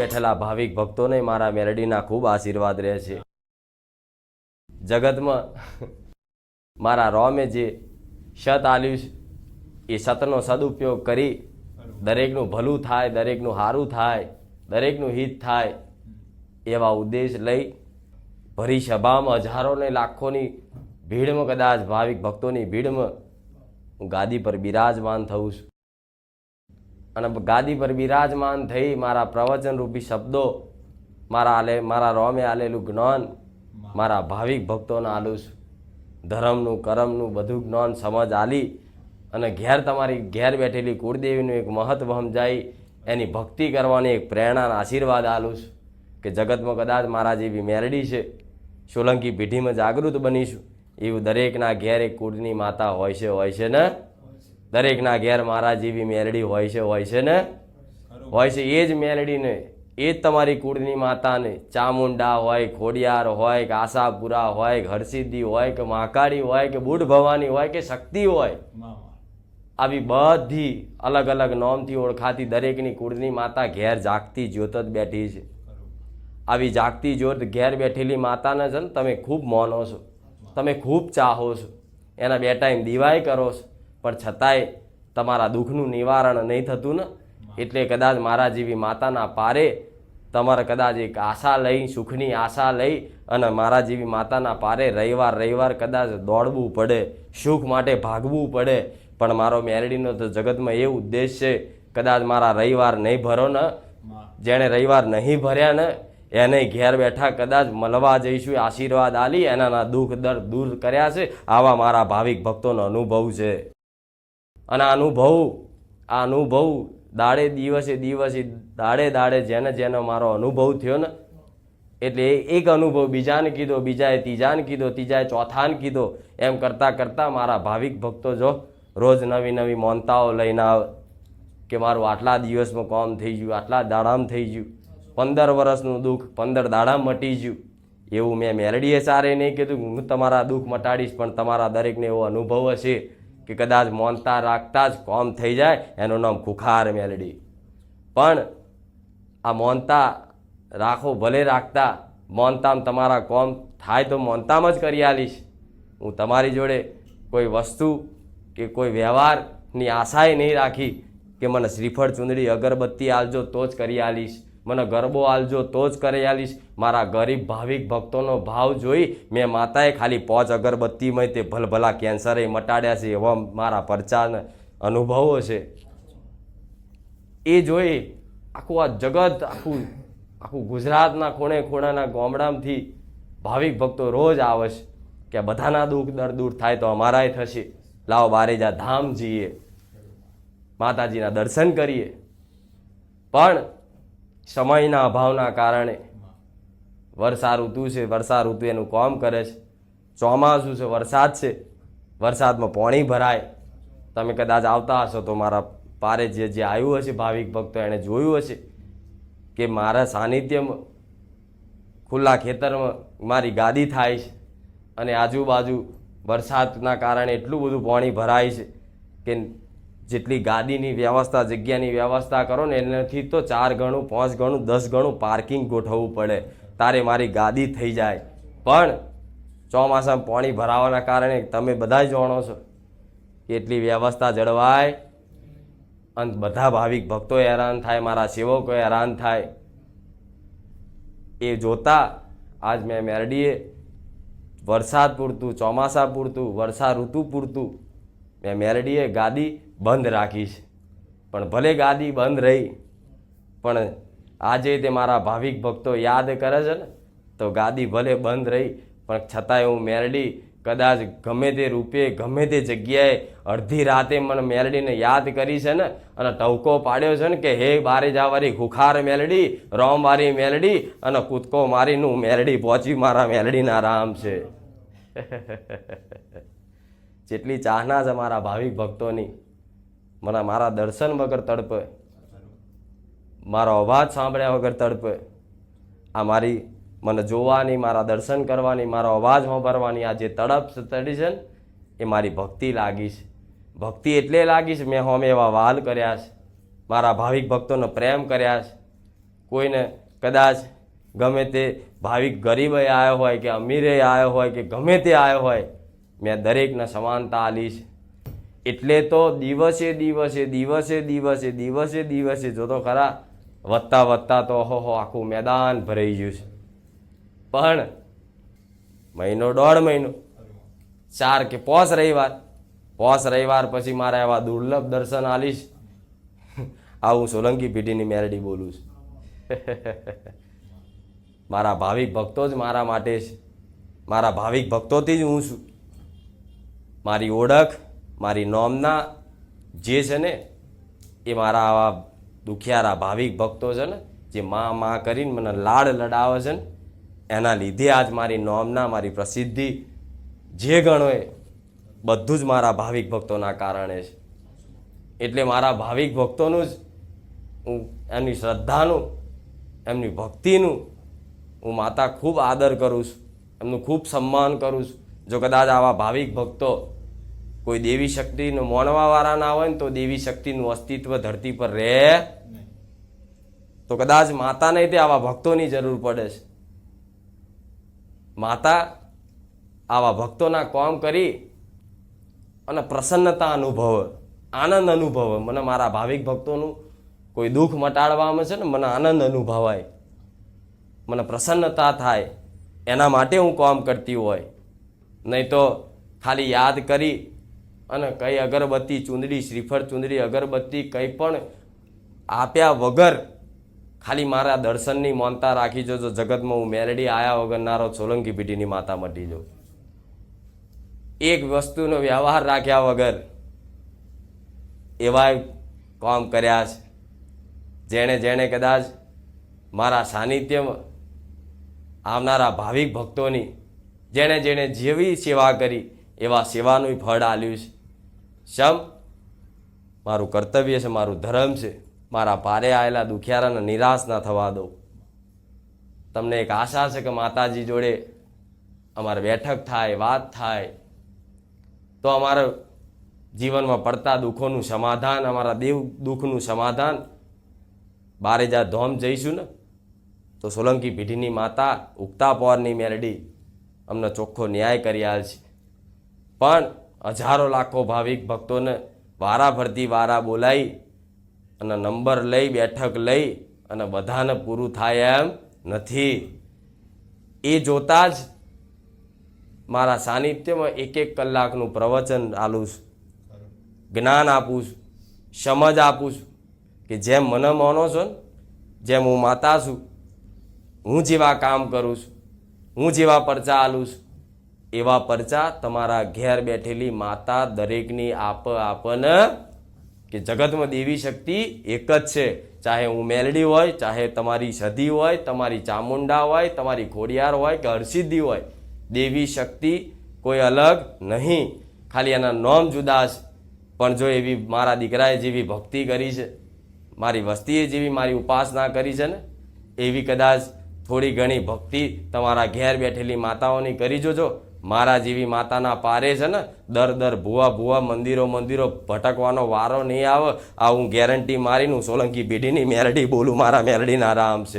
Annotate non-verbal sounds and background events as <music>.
બેઠેલા ભાવિક ભક્તોને મારા મેલડીના ખૂબ આશીર્વાદ રહે છે. જગતમાં મારા રોમે જે સત આલ્યું એ શતનો સદુપયોગ કરી દરેકનું ભલું થાય, દરેકનું સારું થાય, દરેકનું હિત થાય, એવા ઉદ્દેશ લઈ ભરી સભામાં હજારો ને લાખોની ભીડમાં કદાચ ભાવિક ભક્તોની ભીડમાં હું ગાદી પર બિરાજમાન થઉં છું. અને ગાદી પર બિરાજમાન થઈ મારા પ્રવચનરૂપી શબ્દો, મારા આલે, મારા રોમે આલેલું જ્ઞાન, મારા ભાવિક ભક્તોને આલું ધર્મનું, કરમનું બધું જ્ઞાન સમજ આલી અને ઘેર તમારી ઘેર બેઠેલી કુળદેવીનું એક મહત્વ સમજાઈ, એની ભક્તિ કરવાની એક પ્રેરણાના આશીર્વાદ આલું છું કે જગતમાં કદાચ મારા જેવી મેરડી છે, સોલંકી પેઢીમાં જાગૃત બનીશું, એવું દરેકના ઘેર એક કુળની માતા હોય છે હોય છે ને દરેકના ઘેર મારા જેવી મેલડી હોય છે હોય છે ને? હોય છે, એ જ મેલડીને એ જ તમારી કુળની માતાને. ચામુંડા હોય, ખોડિયાર હોય, કે આશાપુરા હોય, કે હરસિદ્ધિ હોય, કે મહાકાળી હોય, કે બુઢ ભવાની હોય, કે શક્તિ હોય. આવી બધી અલગ અલગ નોમથી ઓળખાતી દરેકની કુળની માતા ઘેર જાગતી જ્યોત જ બેઠી છે. આવી જાગતી જ્યોત ઘેર બેઠેલી માતાને છે ને તમે ખૂબ માનો છો. તમે ખૂબ ચાહો છો. એના બે ટાઈમ દિવાય કરો છો. પણ છતાંય તમારા દુઃખનું નિવારણ નહીં થતું ને, એટલે કદાચ મારા જેવી માતાના પારે તમારે કદાચ એક આશા લઈ, સુખની આશા લઈ અને મારા જેવી માતાના પારે રવિવાર રવિવાર કદાચ દોડવું પડે, સુખ માટે ભાગવું પડે. પણ મારો મેરડીનો તો જગતમાં એ ઉદ્દેશ છે, કદાચ મારા રવિવાર નહીં ભરો ને, જેણે રવિવાર નહીં ભર્યા ને, એને ઘેર બેઠા કદાચ મળવા જઈશું, આશીર્વાદ આલી, એનાના દુઃખ દર્દ દૂર કર્યા છે, આવા મારા ભાવિક ભક્તોનો અનુભવ છે. અને અનુભવ, આ અનુભવ દાડે દિવસે દિવસે, દાડે દાડે જેને જેનો મારો અનુભવ થયો ને, એટલે એક અનુભવ બીજાને કીધો, બીજાએ ત્રીજાને કીધો, ત્રીજાએ ચોથાને કીધો, એમ કરતાં કરતાં મારા ભાવિક ભક્તો જો રોજ નવી નવી મોનતાઓ લઈને આવે કે મારું આટલા દિવસમાં કોમ થઈ ગયું, આટલા દાડામાં થઈ ગયું, પંદર વર્ષનું દુઃખ પંદર દાડામાં મટી ગયું. એવું મેં મેરડીએ સારે નહીં કીધું હું તમારા દુઃખ મટાડીશ, પણ તમારા દરેકને એવો અનુભવ હશે. કે કદાચ મોનતા રાખતા જ કોમ થઈ જાય, એનું નામ ખુખાર મેલડી. પણ આ મોનતા રાખો, ભલે રાખતા, મોનતામ તમારા કોમ થાય તો મોનતામ જ કરી આલીશ. હું તમારી જોડે કોઈ વસ્તુ કે કોઈ વ્યવહારની આશાએ નહીં રાખી કે મને શ્રીફળ ચૂંદડી અગરબત્તી આલજો તો જ કરી આલીશ. મને ગરબો આલજો, તો જ કરી આલીશ. મારા ગરીબ ભાવિક ભક્તોનો ભાવ જોઈ મેં માતાએ ખાલી પોચ અગરબત્તીમાં તે ભલભલા કેન્સરે મટાડ્યા છે એવા મારા પરચાના અનુભવો છે. એ જોઈ આખું આ જગત, આખું આખું ગુજરાતના ખૂણે ખૂણાના ગામડામાંથી ભાવિક ભક્તો રોજ આવે છે કે બધાના દુઃખ દર દૂર થાય તો અમારાય થશે. લાવો બારેજા ધામ જઈએ માતાજીના દર્શન કરીએ. પણ સમયના અભાવના કારણે વર્ષા ઋતુ છે વર્ષા ઋતુ એનું કામ કરે છે. ચોમાસું છે, વરસાદ છે. વરસાદમાં પાણી ભરાય. તમે કદાચ આવતા હશો તો મારા પારે જે જે આવ્યું હશે ભાવિક ભક્તો એણે જોયું હશે કે મારા સાનિધ્યમાં, ખુલ્લા ખેતરમાં મારી ગાદી થાય છે અને આજુબાજુ વરસાદના કારણે એટલું બધું પાણી ભરાય છે કે જેટલી ગાદીની વ્યવસ્થા, જગ્યાની વ્યવસ્થા કરો ને એનાથી તો ચાર ગણું, પાંચ ગણું, દસ ગણું પાર્કિંગ ગોઠવવું પડે. તારે મારી ગાદી થઈ જાય. પણ ચોમાસામાં પાણી ભરાવાના કારણે તમે બધા જાણો છો કેટલી વ્યવસ્થા જળવાય અને બધા ભાવિક ભક્તો હેરાન થાય, મારા સેવકો હેરાન થાય. એ જોતા આજ મેં મેરડીએ વરસાદ પૂરતું, ચોમાસા પૂરતું, વર્ષા ઋતુ પૂરતું, મેં મેરડીએ ગાદી બંધ રાખી છે પણ ભલે ગાદી બંધ રહી, પણ આજે તે મારા ભાવિક ભક્તો યાદ કરે છે ને, તો ગાદી ભલે બંધ રહી, પણ છતાંય હું મેરડી કદાચ ગમે તે રૂપે, ગમે તે જગ્યાએ અડધી રાતે મને મેલડીને યાદ કરી છે ને, અને ટવકો પાડ્યો છે ને કે, હે બારે જાવારી ખુખાર મેલડી રોમ વારી મેલડી અને કૂદકો મારીનું મેલડી પહોંચી મારા મેલડીના રામ છે. <laughs> જેટલી ચાહના છે મારા ભાવિક ભક્તોની મને મારા દર્શન વગર તડપે. મારો અવાજ સાંભળ્યા વગર તડપે. આ મારી મને જોવાની, મારા દર્શન કરવાની, મારો અવાજ સાંભળવાની આ જે તડપ તડી છે ને, એ મારી ભક્તિ લાગી છે. ભક્તિ એટલે લાગી છે, મેં હોમે એવા વાલ કર્યા છે. મારા ભાવિક ભક્તોનો પ્રેમ કર્યા છે. કોઈને કદાચ ગમે તે ભાવિક ગરીબ આવ્યો હોય કે અમીરે આવ્યો હોય કે ગમે તે આવ્યો હોય, મેં દરેકને સમાનતા આલી છે. એટલે તો દિવસે દિવસે દિવસે દિવસે દિવસે દિવસે જોતો ખરા, વધતા વધતા તો હો આખું મેદાન ભરાઈ ગયું છે. પણ મહિનો, દોઢ મહિનો, ચાર કે પોસ રવિવાર પોસ રવિવાર પછી મારે એવા દુર્લભ દર્શન આલીશ. આ હું સોલંકી પેઢીની મેરડી બોલું છું. મારા ભાવિક ભક્તો જ મારા માટે છે. મારા ભાવિક ભક્તોથી જ હું છું. મારી ઓળખ મારી નોમના જે છે ને, એ મારા આવા દુખિયારા ભાવિક ભક્તો છે ને, જે માં માં કરીને મને લાડ લડાવે છે ને, એના લીધે આજ મારી નોમના, મારી પ્રસિદ્ધિ જે ગણો એ બધું જ મારા ભાવિક ભક્તોના કારણે છે. એટલે મારા ભાવિક ભક્તોનું જ હું એમની શ્રદ્ધાનું, એમની ભક્તિનું હું માતા ખૂબ આદર કરું છું, એમનું ખૂબ સન્માન કરું છું. જો કદાચ આવા ભાવિક ભક્તો કોઈ દેવી શક્તિને મોણવાવાળા ના હોય ને તો દેવી શક્તિનું અસ્તિત્વ ધરતી પર રહે તો કદાચ માતા નહીં તે આવા ભક્તોની જરૂર પડે છે. માતા આવા ભક્તોના કોમ કરી અને પ્રસન્નતા અનુભવે આનંદ અનુભવે. મને મારા ભાવિક ભક્તોનું કોઈ દુઃખ મટાડવામાં છે ને મને આનંદ અનુભવાય. મને પ્રસન્નતા થાય. એના માટે હું કોમ કરતી હોય. નહીં તો ખાલી યાદ કરી અને કઈ અગરબત્તી ચૂંદડી, શ્રીફળ ચૂંદડી, અગરબત્તી કંઈ પણ આપ્યા વગર ખાલી મારા દર્શનની માનતા રાખી જો જો જગતમાં હું મેલડી આયા વગરનારો સોલંકી પીઢીની માતા મટી જો એક વસ્તુનો વ્યવહાર રાખ્યા વગર એવા કામ કર્યા છે. જેણે જેણે કદાચ મારા સાનિધ્યમાં આવનારા ભાવિક ભક્તોની જેણે જેણે જેવી સેવા કરી, એવા સેવાનું ફળ આલ્યું છે. શમ? મારું કર્તવ્ય છે, મારું ધર્મ છે. મારા પારે આવેલા દુખિયારાને નિરાશ ના થવા દો. તમને એક આશા છે કે માતાજી જોડે અમારે બેઠક થાય, વાત થાય, તો અમારા જીવનમાં પડતા દુઃખોનું સમાધાન, અમારા દેવ દુઃખનું સમાધાન. બારે જા ધોમ જઈશું ને, તો સોલંકી પેઢીની માતા ઉગતા પોરની મેરડી અમને ચોખ્ખો ન્યાય કરી આલ છે પણ હજારો લાખો ભાવિક ભક્તોને વારા ભરતી વારા બોલાવી અને નંબર લઈ, બેઠક લઈ અને બધાને પૂરું થાય એમ નથી. એ જોતાં જ મારા સાનિધ્યમાં એક એક કલાકનું પ્રવચન આલું છું. જ્ઞાન આપું છું. સમજ આપું છું કે જેમ મને માનો છો ને, જેમ હું માતા છું, હું જેવા કામ કરું છું, હું જેવા પરચા આલું છું. એવા પરચા તમારા ઘેર બેઠેલી માતા દરેકની આપ આપને કે જગતમાં દેવી શક્તિ એક જ છે. ચાહે હું મેલડી હોય, ચાહે તમારી સધી હોય, તમારી ચામુંડા હોય, તમારી ખોડિયાર હોય કે હરસિદ્ધિ હોય, દેવી શક્તિ કોઈ અલગ નહીં. ખાલી એના નોમ જુદા છે પણ જો એવી મારા દીકરાએ જેવી ભક્તિ કરી છે, મારી વસ્તીએ જેવી મારી ઉપાસના કરી છે ને, એવી કદાચ થોડી ઘણી ભક્તિ તમારા ઘેર બેઠેલી માતાઓની કરી જોજો. મારા જેવી માતાના પારે છે ને, દર દર ભૂવા ભૂવા મંદિરો મંદિરો ભટકવાનો વારો નહીં આવે. આ હું ગેરંટી મારીને સોલંકી પેઢીની મેરડી બોલું, મારા મેરડીના રામ છે.